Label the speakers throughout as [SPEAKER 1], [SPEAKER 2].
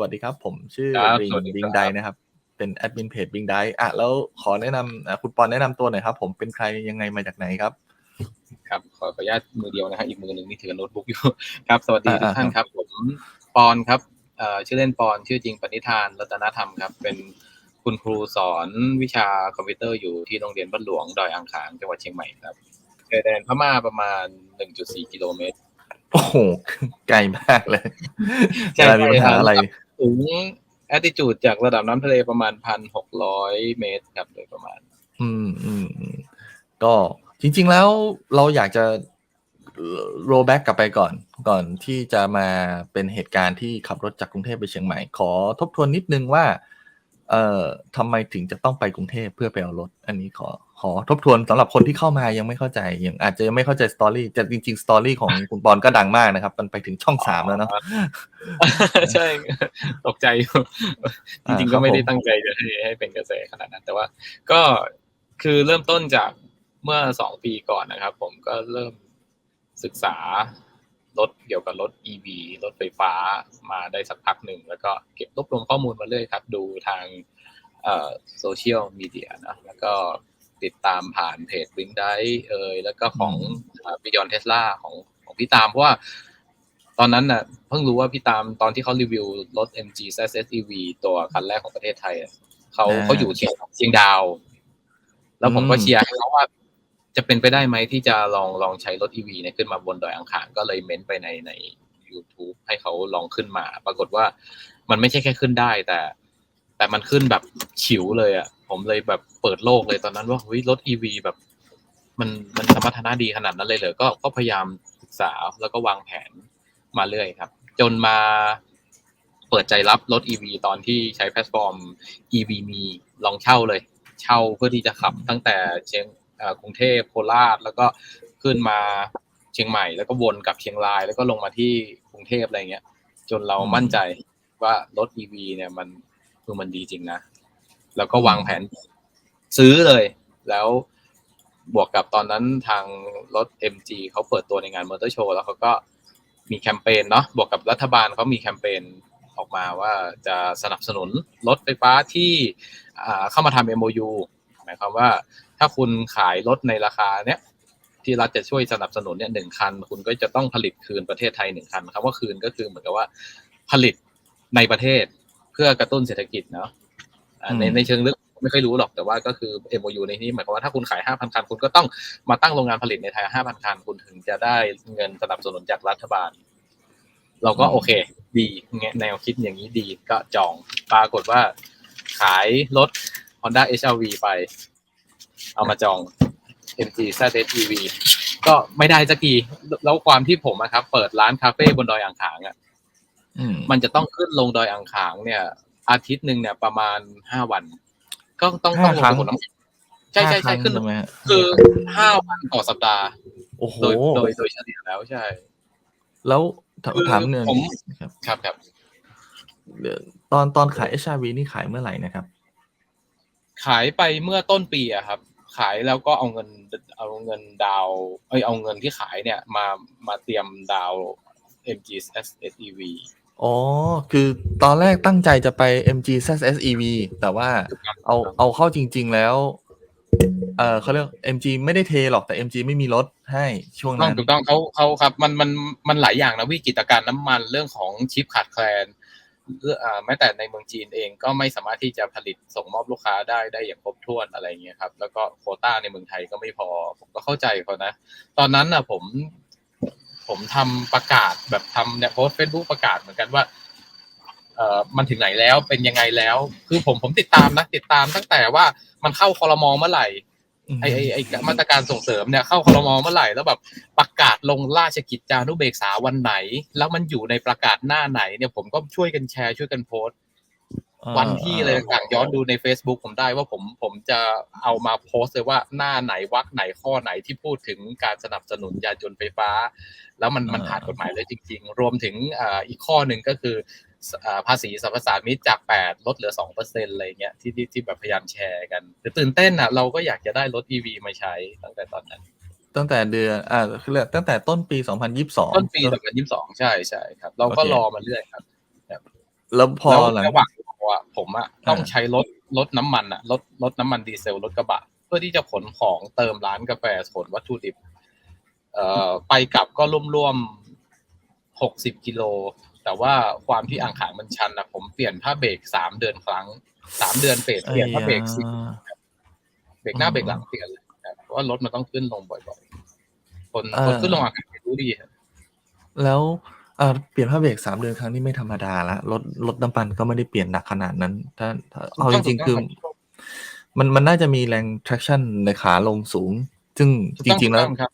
[SPEAKER 1] สวัสดีครับ ผมชื่อ
[SPEAKER 2] ครับ
[SPEAKER 1] ริง
[SPEAKER 2] สวัสดี
[SPEAKER 1] บิง
[SPEAKER 2] ครับ
[SPEAKER 1] ไดนะครับ เป็นแอดมินเพจบิงไดอะแล้วขอแนะนำอะคุณปอนแนะนำตัวหน่อยครับ ผมเป็นใครยังไงมาจากไหนครับ
[SPEAKER 2] ครับขอขออนุญาตมือเดียวนะฮะอีกมือหนึ่งนี่ถือโน้ตบุ๊กอยู่ครับ สวัสดี
[SPEAKER 1] อ่า
[SPEAKER 2] ทุกท่าน
[SPEAKER 1] อ่า
[SPEAKER 2] ครับ ผมปอนครับเอ่อชื่อเล่นปอนชื่อจริงปณิธานรัตนธรรมครับ เป็นคุณครูสอนวิชาคอมพิวเตอร์อยู่ที่โรงเรียนบ้านหลวงดอยอ่างขางจังหวัดเชียงใหม่ครับชายแดนพม่าประมาณ 1.4 กิโลเมตร
[SPEAKER 1] โอ้โหไกลมากเลย
[SPEAKER 2] ใช่
[SPEAKER 1] เวลามีปัญหาอะไร
[SPEAKER 2] ถึง attitude จากระดับน้ำทะเลประมาณ1,600เมตรครับโดยประมาณ
[SPEAKER 1] อืมอืมอืมก็จริง ๆ แล้วเราอยากจะโรแบ็กกลับไปก่อน ก่อนที่จะมาเป็นเหตุการณ์ที่ขับรถจากกรุงเทพไปเชียงใหม่ ขอทบทวนนิดนึงว่า เอ่อทำไมถึงจะต้องไปกรุงเทพเพื่อไปเอารถ อันนี้ขอ ขอทบทวนสำหรับคนที่เข้ามายังไม่เข้าใจยังอาจจะยังไม่เข้าใจสตอรี่แต่จริงๆสตอรี่ของคุณปอนก็ดังมากนะครับ มันไปถึงช่องสามแล้วเนาะ
[SPEAKER 2] ใช่ ตกใจอยู่จ
[SPEAKER 1] อ่า
[SPEAKER 2] ริงๆ
[SPEAKER 1] ครั
[SPEAKER 2] ก็
[SPEAKER 1] บ
[SPEAKER 2] ไม่ได้
[SPEAKER 1] ผม
[SPEAKER 2] ตั้งใจจะให้ให้เป็นกระแสขนาดนั้น แต่ว่า ก็คือเริ่มต้นจากเมื่อสองปีก่อนนะครับ ผมก็เริ่มศึกษารถเกี่ยวกับรถ EV รถไฟฟ้ามาได้สักพักหนึ่ง แล้วก็เก็บรวบรวมข้อมูลมาเรื่อยครับ ดูทางเอ่อโซเชียลมีเดียนะแล้วก็ ติดตามผ่านเพจ w i n g d i เอยแล้วก็ของบิยอนเทสลาของของพี่ตามเพราะว่าตอนนั้นน่ะเพิ่งรู้ว่าพี่ตามตอนที่เขารีวิวรถ MG ZS EV ตัวคันแรกของประเทศไทยอะเขา
[SPEAKER 1] อ่า
[SPEAKER 2] เขาอยู่เชียงเชียงดาว แล้วผมก็
[SPEAKER 1] อืม
[SPEAKER 2] เชียร์ให้เขาว่า จะเป็นไปได้ไหมที่จะลองลองใช้รถ EV เนี่ยขึ้นมาบนดอยอังคารก็เลยเม้นไปในใน YouTube ให้เขาลองขึ้นมา ปรากฏว่ามันไม่ใช่แค่ขึ้นได้แต่ แต่มันขึ้นแบบฉิวเลยอะ ผมเลยแบบเปิดโลกเลยตอนนั้นว่าเฮ้ยรถ EV แบบ มันมันสมรรถนะดีขนาดนั้นเลยเหรอก็ก็พยายามศึกษาแล้วก็วางแผนมาเรื่อยครับ จนมาเปิดใจรับรถ EV ตอนที่ใช้แพลตฟอร์ม EV มีลองเช่าเลย เช่าเพื่อที่จะขับตั้งแต่เชียงเอ่อกรุงเทพโคราชแล้วก็ขึ้นมาเชียงใหม่ แล้วก็วนกลับเชียงราย แล้วก็ลงมาที่กรุงเทพอะไรเงี้ย จนเรา
[SPEAKER 1] อืม
[SPEAKER 2] มั่นใจว่ารถ EV เนี่ยมันคือมันดีจริงนะ แล้วก็วางแผนซื้อเลย แล้วบวกกับตอนนั้นทางรถ MG เขาเปิดตัวในงานมอเตอร์โชว์แล้วเขาก็มีแคมเปญเนาะบวกกับรัฐบาลเขามีแคมเปญออกมาว่าจะสนับสนุนรถไฟฟ้าที่อ่าเข้ามาทำ MOU หมายความว่าถ้าคุณขายรถในราคาเนี้ยที่รัฐจะช่วยสนับสนุนเนี่ยหนึ่งคัน คุณก็จะต้องผลิตคืนประเทศไทยหนึ่งคันคำว่าคืนก็คือเหมือนกับว่าผลิตในประเทศเพื่อกระตุ้นเศรษฐกิจเนาะอ่า ใน
[SPEAKER 1] อืม
[SPEAKER 2] ในเชิงลึกไม่ค่อยรู้หรอกแต่ว่าก็คือ MOU ในนี้หมายความว่าถ้าคุณขาย 5,000 คัน คุณก็ต้องมาตั้งโรงงานผลิตในไทย 5,000 คัน คุณถึงจะได้เงินสนับสนุนจากรัฐบาล เราก็โอเค ดีแนวคิดอย่างนี้ดีก็จองปรากฏว่า ขายรถ Honda HRV ไป เอามาจอง MG ZS EV ก็ไม่ได้สักทีแล้วความที่ผมอะครับ เปิดร้านคาเฟ่บนดอยอ่างขางอะ
[SPEAKER 1] อืม
[SPEAKER 2] มันจะต้องขึ้นลงดอยอ่างขางเนี่ย อาทิตย์หนึ่งเนี่ยประมาณห้าวัน ก็ต้องต้องลง
[SPEAKER 1] ห้า
[SPEAKER 2] ไป
[SPEAKER 1] ครั้ง
[SPEAKER 2] ขนน้ำใช่ใช่
[SPEAKER 1] ห้า
[SPEAKER 2] ใช่
[SPEAKER 1] รั้ง
[SPEAKER 2] ขึ้น
[SPEAKER 1] ใช่ไหมฮะ
[SPEAKER 2] คือห้าวันต่อสัปดาห์
[SPEAKER 1] โอ้โห
[SPEAKER 2] โดยโดยโดยเฉลี่ยแล้วใช่
[SPEAKER 1] แล้วถาม
[SPEAKER 2] คือ
[SPEAKER 1] ถามหนึ่ง
[SPEAKER 2] ผม
[SPEAKER 1] ครับ
[SPEAKER 2] ครับครับ
[SPEAKER 1] เดี๋ยวตอนตอนขาย HIV นี่ขายเมื่อไหร่นะครับ
[SPEAKER 2] ขายไปเมื่อต้นปีอะครับ ขายแล้วก็เอาเงินเอาเงินดาวน์เอ้ยเอาเงินที่ขายเนี่ยมามาเตรียมดาวน์ MG SEV
[SPEAKER 1] อ๋อ คือตอนแรกตั้งใจจะไป MG ZS EV แต่ว่าเอาเอาเข้าจริง ๆ แล้ว เออเขาเรียก MG ไม่ได้เทหรอกแต่ MG ไม่มีรถให้ช่วง
[SPEAKER 2] ต้อ
[SPEAKER 1] นั้น
[SPEAKER 2] ถูกต้องเขาเขาครับมันมันมันหลายอย่างนะวิกฤตการณ์น้ำมันเรื่องของชิปขาดแคลนเรื่องอ่าแม้แต่ในเมืองจีนเองก็ไม่สามารถที่จะผลิตส่งมอบลูกค้าได้ได้อย่างครบถ้วนอะไรเงี้ยครับแล้วก็โควต้าในเมืองไทยก็ไม่พอ ผมก็เข้าใจเขานะ ตอนนั้นนะผม ผมทำประกาศแบบทำเนี่ยโพสเฟซบุ๊กประกาศเหมือนกันว่าเอ่อมันถึงไหนแล้วเป็นยังไงแล้ว คือผมผมติดตามนะติดตามตั้งแต่ว่ามันเข้าคอรมอเมื่อไหร่ไอไอไอมาตรการส่งเสริมเนี่ยเข้าครมเมื่อไหร่แล้วแบบประกาศลงราชกิจจานุเบกษาวันไหน แล้วมันอยู่ในประกาศหน้าไหนเนี่ยผมก็ช่วยกันแชร์ช่วยกันโพสต์
[SPEAKER 1] อ่า
[SPEAKER 2] วันที่อะไรต่างๆย้อนดูใน Facebook ผมได้ว่าผมผมจะเอามาโพสต์เลยว่าหน้าไหนวักไหนข้อไหนที่พูดถึงการสนับสนุนยานยนต์ไฟฟ้า แล้วมันมันผ่านกฎหมายเลยจริง ๆ รวมถึงอ่าอีกข้อหนึ่งก็คืออ่าภาษีสรรพสามิตจาก 8 ลดเหลือ2%เปอร์เซ็นอะไรเงี้ยที่ที่ที่แบบพยายามแชร์กันคือตื่นเต้นอะเราก็อยากจะได้รถ EV มาใช้ตั้งแต่ตอนนั้น
[SPEAKER 1] ตั้งแต่เดือนอ่าคือเรียกตั้งแต่ต้นปี 2022
[SPEAKER 2] ต้นปี 2022 ใช่ใช่ครับ เราก็
[SPEAKER 1] โอเค
[SPEAKER 2] รอมาเรื่อยครับ
[SPEAKER 1] แล้วพอ
[SPEAKER 2] แล้ว
[SPEAKER 1] หลัง
[SPEAKER 2] ระหว่างร ออะผมอะ
[SPEAKER 1] อ่า
[SPEAKER 2] ต้องใช้รถรถน้ำมันอะรถรถน้ำมันดีเซลรถกระบะ เพื่อที่จะขนของเติมร้านกาแฟขนวัตถุดิบ เอ่อไปกลับก็ร่วมๆหกสิบกิโลแต่ว่าความที่อ่างขางมันชันนะผมเปลี่ยนผ้าเบรกสามเดือนครั้งสามเดือนเปลี่ยนเปลี่ยนผ้าเบรกสิบ
[SPEAKER 1] อ่า
[SPEAKER 2] เบรกหน้า
[SPEAKER 1] อืม
[SPEAKER 2] เบรกหลังเปลี่ยนเลยครับเพราะว่ารถมันต้องขึ้นลงบ่อยๆคน
[SPEAKER 1] อ่า
[SPEAKER 2] คนขึ้นลงอากาศรู้ดีครับ
[SPEAKER 1] แล้ว อ่า เปลี่ยนผ้าเบรกสามเดือนครั้งนี่ไม่ธรรมดาละรถรถน้ำมันก็ไม่ได้เปลี่ยนหนักขนาดนั้น ถ้าถ้าเอาจริงๆ คือ มันมันน่าจะมีแรง traction ในขาลงสูง ซึ่ง
[SPEAKER 2] ถูก
[SPEAKER 1] จ
[SPEAKER 2] ต้อง
[SPEAKER 1] ริงๆแล้ว
[SPEAKER 2] ถูกต้องครับ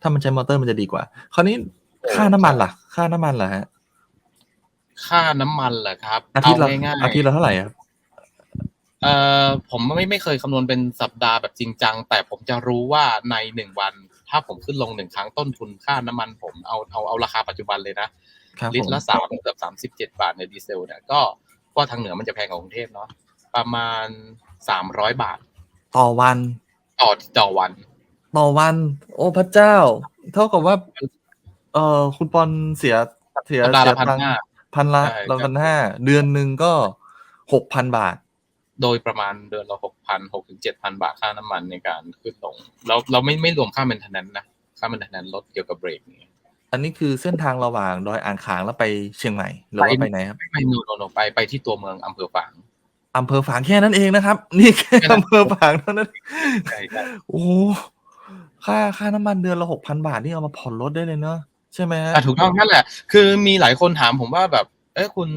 [SPEAKER 1] ถ้ามันใช้มอเตอร์มันจะดีกว่า คราวนี้
[SPEAKER 2] โอ้
[SPEAKER 1] ค่าน้ำมันล่ะ ค่าน้ำมันล่ะฮะ
[SPEAKER 2] ค่าน้ำมันเหรอครับ
[SPEAKER 1] อาทิตย์ละ
[SPEAKER 2] เง่ายๆ
[SPEAKER 1] อาทิตย์ละเท่าไหร่ครับ
[SPEAKER 2] เอ่อผมไม่ไม่เคยคำนวณเป็นสัปดาห์แบบจริงจัง แต่ผมจะรู้ว่าในหนึ่งวัน ถ้าผมขึ้นลงหนึ่งครั้งต้นทุนค่าน้ำมันผมเอาเอาเอาราคาปัจจุบันเลยนะ
[SPEAKER 1] ครับ
[SPEAKER 2] ลิต
[SPEAKER 1] ผ
[SPEAKER 2] ร
[SPEAKER 1] ม
[SPEAKER 2] ละสามเกือบสามสิบเจ็ดบาทในดีเซลเนี่ยก็ก็ทางเหนือมันจะแพงกว่ากรุงเทพเนาะประมาณสามร้อยบาท
[SPEAKER 1] ต่อวัน
[SPEAKER 2] ต่อต่อวัน
[SPEAKER 1] ต่อวัน โอ้พระเจ้า เท่ากับว่า เออคุณปอนเสียเสีย
[SPEAKER 2] สัปดาห์ละ
[SPEAKER 1] เสียตังค์
[SPEAKER 2] 1,500
[SPEAKER 1] พันละ
[SPEAKER 2] ใช่
[SPEAKER 1] ละพันห้าเดือนหนึ่งก็หกพันบาท
[SPEAKER 2] โดยประมาณเดือนละหกพันหกถึงเจ็ดพันบาทค่าน้ำมันในการขึ้นลงเราเราไม่ไม่รวมค่าเมนเทนแนนนะค่าเมนเทนแนนรถเกี่ยวกับเบรกเนี่ย
[SPEAKER 1] อันนี้คือเส้นทางระหว่างดอยอ่างขางแล้วไปเชียงใหม่หรือว่า
[SPEAKER 2] ไป
[SPEAKER 1] ไปไหนครับ
[SPEAKER 2] ไม่โนโนโนไปไปที่ตัวเมืองอำเภอฝาง
[SPEAKER 1] อำเภอฝางแค่นั้นเองนะครับ นี่แค่
[SPEAKER 2] แค่นั้น
[SPEAKER 1] อำเภอฝางเท่านั้น
[SPEAKER 2] ใช่ครับ
[SPEAKER 1] โอ้โหค่าค่าน้ำมันเดือนละหกพันบาทนี่เอามาผ่อนรถได้เลยเนาะใช่ไหมฮะ
[SPEAKER 2] อะถูกต้องนั่นแหละ คือมีหลายคนถามผมว่าแบบ เอ้ยคุณ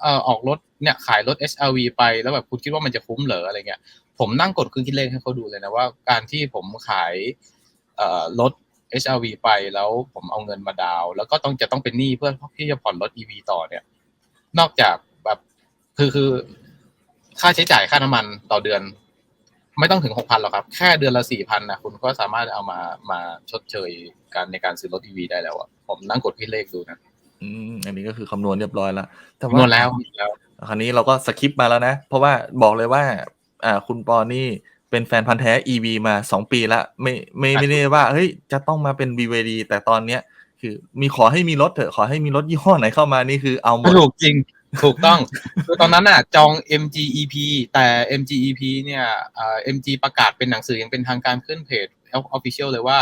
[SPEAKER 2] เอ่อออกรถ เนี่ยขายรถ SRV ไปแล้วแบบคุณคิดว่ามันจะคุ้มเหรออะไรเงี้ย ผมนั่งกดเครื่องคิดเลขให้เขาดูเลยนะว่าการที่ผมขายเอ่อรถ HRV ไปแล้วผมเอาเงินมาดาวน์แล้วก็ต้องจะต้องเป็นหนี้เพื่อที่จะผ่อนรถ EV ต่อเนี่ย นอกจากแบบคือคือ ค่าใช้จ่ายค่าน้ำมันต่อเดือน ไม่ต้องถึงหกพันหรอกครับ แค่เดือนละสี่พันนะคุณก็สามารถเอามามาชดเชยการในการซื้อรถ EV ได้แล้วอะผมนั่งกดคิดเลขดูนะ
[SPEAKER 1] อืมอันนี้ก็คือคำนวณเรียบร้อยแล้วแต่
[SPEAKER 2] คำนวณแล้วคำนวณแล้ว
[SPEAKER 1] คราวนี้เราก็สคิปมาแล้วนะ เพราะว่าบอกเลยว่า อ่า คุณปอนี่เป็นแฟนพันธ์แท้ EV มาสองปีละไม่ไม่ไม่ได้ว่าเฮ้ยจะต้องมาเป็น BVD แต่ตอนเนี้ย คือมีขอให้มีรถเถอะขอให้มีรถยี่ห้อไหนเข้ามานี่คือเอาหมด
[SPEAKER 2] ถูกจริง ถูกต้องคือตอนนั้นน่ะ จอง MGEP แต่ MGEP เนี่ยเอ่อ MG ประกาศเป็นหนังสือยังเป็นทางการขึ้นเพจ official เลยว่า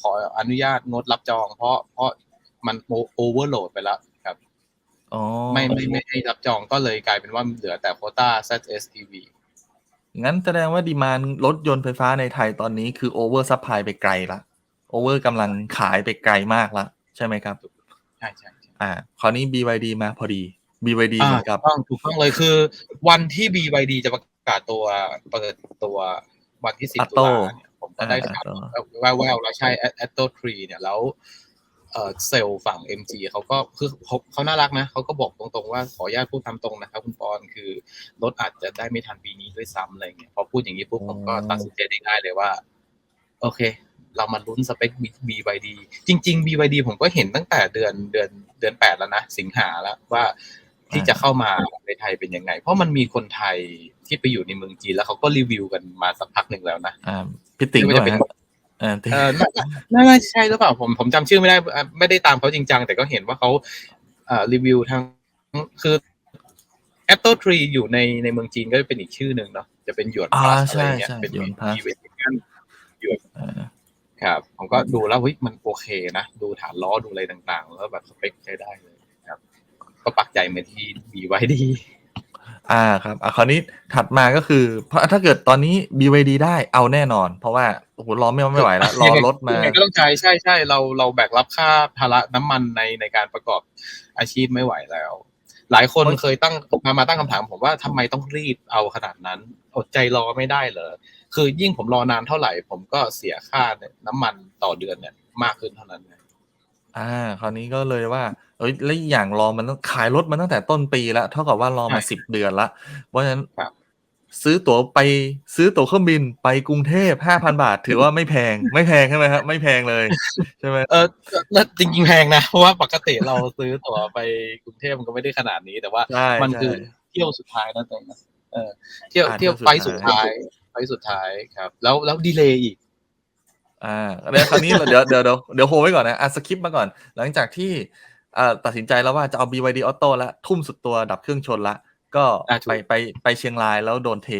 [SPEAKER 2] ขออนุญาตงดรับจอง เพราะเพราะมันโอเวอร์โหลดไปแล้วครับ
[SPEAKER 1] อ๋อ
[SPEAKER 2] ไม่ไม่ไม่ให้รับจองก็เลยกลายเป็นว่าเหลือแต่โควต้า ZSEV
[SPEAKER 1] งั้นแสดงว่าดีมานรถยนต์ไฟฟ้าในไทยตอนนี้คือโอเวอร์ซัพพลายไปไกลละโอเวอร์กำลังขายไปไกลมากละใช่ไหมครับ
[SPEAKER 2] ใช่ใช่ใช่
[SPEAKER 1] อ่า คราวนี้ BYD มาพอดี BYD เหมือนกับ
[SPEAKER 2] ถูกต้องถูกต้องเลยคือ วันที่ BYD จะประกาศตัวเปิดตัววันที่10ตุลาเนี่ยผมก็ได้
[SPEAKER 1] อ่า
[SPEAKER 2] ข่าว
[SPEAKER 1] Atto
[SPEAKER 2] แววๆแล้วใช่ Atto 3เนี่ยแล้ว เอ่อเซลล์ฝั่ง MG เขาก็คือเขาเขาน่ารักนะเขาก็บอกตรงๆว่าขออนุญาตพูดตามตรงนะครับคุณปอนคือรถอาจจะได้ไม่ทันปีนี้ด้วยซ้ำอะไรเงี้ยพอพูดอย่างนี้ปุ๊บผมก็ตัดสินใจได้ง่ายเลยว่า โอเค เรามาลุ้นสเปค BYD จริง ๆ BYD ผมก็เห็นตั้งแต่เดือนเดือนเดือนแปดแล้วนะ สิงหาแล้วว่าที่จะเข้ามาในไทยเป็นยังไง เพราะมันมีคนไทยที่ไปอยู่ในเมืองจีนแล้วเขาก็รีวิวกันมาสักพักหนึ่งแล้วนะ
[SPEAKER 1] อ่าพี่ติ๋ง
[SPEAKER 2] ไม่
[SPEAKER 1] ด้
[SPEAKER 2] ว่า
[SPEAKER 1] วย
[SPEAKER 2] จะ เป็น
[SPEAKER 1] ฮะอ่าติ๋ง
[SPEAKER 2] เออน่าน่าน่าจะใช่หรือเปล่าผมผมจำชื่อไม่ได้เอ่อไม่ได้ตามเขาจริงจังแต่ก็เห็นว่าเขาเอ่อรีวิวทางคือ Apple Tree อยู่ในในเมืองจีนก็เป็นอีกชื่อหนึ่งเนาะจะเป็นหยวน
[SPEAKER 1] อ่า
[SPEAKER 2] พลัส
[SPEAKER 1] ใช่
[SPEAKER 2] อะไรเงี้ย
[SPEAKER 1] ใช่
[SPEAKER 2] เป็น
[SPEAKER 1] หยวน Plus
[SPEAKER 2] อีเวนต์กัน
[SPEAKER 1] อ่า
[SPEAKER 2] ครับผมก็ดูแล้วเฮ้ยมันโอเคนะ ดูฐานล้อดูอะไรต่างๆ แล้วแบบสเปคใช้ได้เลยครับ ก็ปักใจมาที่ BYD
[SPEAKER 1] อ่าครับอะคราวนี้ถัดมาก็คือ เพราะถ้าเกิดตอนนี้ BYD ได้เอาแน่นอน เพราะว่าโอ้โหรอไม่ไม่ไหวแล้วรอรถมา
[SPEAKER 2] ยังไงก็ต้องใช้ใช่ใช่เราเราแบกรับค่าภาระน้ำมันในในการประกอบอาชีพไม่ไหวแล้ว หลายคน
[SPEAKER 1] โอ๊ย
[SPEAKER 2] เคยตั้งมามาตั้งคำถามผมว่าทำไมต้องรีบเอาขนาดนั้น อดใจรอไม่ได้เหรอคือยิ่งผมรอนานเท่าไหร่ ผมก็เสียค่าเนี่ยน้ำมันต่อเดือนเนี่ยมากขึ้นเท่านั้นนะ
[SPEAKER 1] อ่าคราวนี้ก็เลยว่าเอ้ย แล้วอีกอย่างรอมันต้องขายรถมันตั้งแต่ต้นปีแล้ว เท่ากับว่ารอมาสิบเดือนละเพราะฉะนั้น
[SPEAKER 2] ครับ
[SPEAKER 1] ซื้อตั๋วไป ซื้อตั๋วเครื่องบินไปกรุงเทพห้าพันบาท ถือว่าไม่แพง ไม่แพงใช่ไหมครับ ไม่แพงเลย ใช่ไหม
[SPEAKER 2] เออแล้วจริง ๆ แพงนะ เพราะว่าปกติเราซื้อตั๋วไปกรุงเทพมันก็ไม่ได้ขนาดนี้ แต่ว่า
[SPEAKER 1] ใช่
[SPEAKER 2] มัน
[SPEAKER 1] ใช่
[SPEAKER 2] คือเที่ยวสุดท้ายนั่นเองนะ เออ เที่ยว
[SPEAKER 1] อ่า
[SPEAKER 2] เที่ยว
[SPEAKER 1] เที่ยว
[SPEAKER 2] ไฟ
[SPEAKER 1] สุ
[SPEAKER 2] สุ
[SPEAKER 1] ด
[SPEAKER 2] ด
[SPEAKER 1] ท้า
[SPEAKER 2] ท้ายยไฟสุดท้ายครับ แล้ว แล้วดีเลย์อีก
[SPEAKER 1] อ่าเดี๋ยวคราวนี้เดี๋ยวเดี๋ยวเดี๋ยวเดี๋ยวโฮไว้ก่อนนะอะสคิปมาก่อน หลังจากที่เอ่อตัดสินใจแล้วว่าจะเอา BYD Auto แล้วทุ่มสุดตัวดับเครื่องชนละ ก็
[SPEAKER 2] อ่าถูก
[SPEAKER 1] ไปไปไปเชียงรายแล้วโดนเท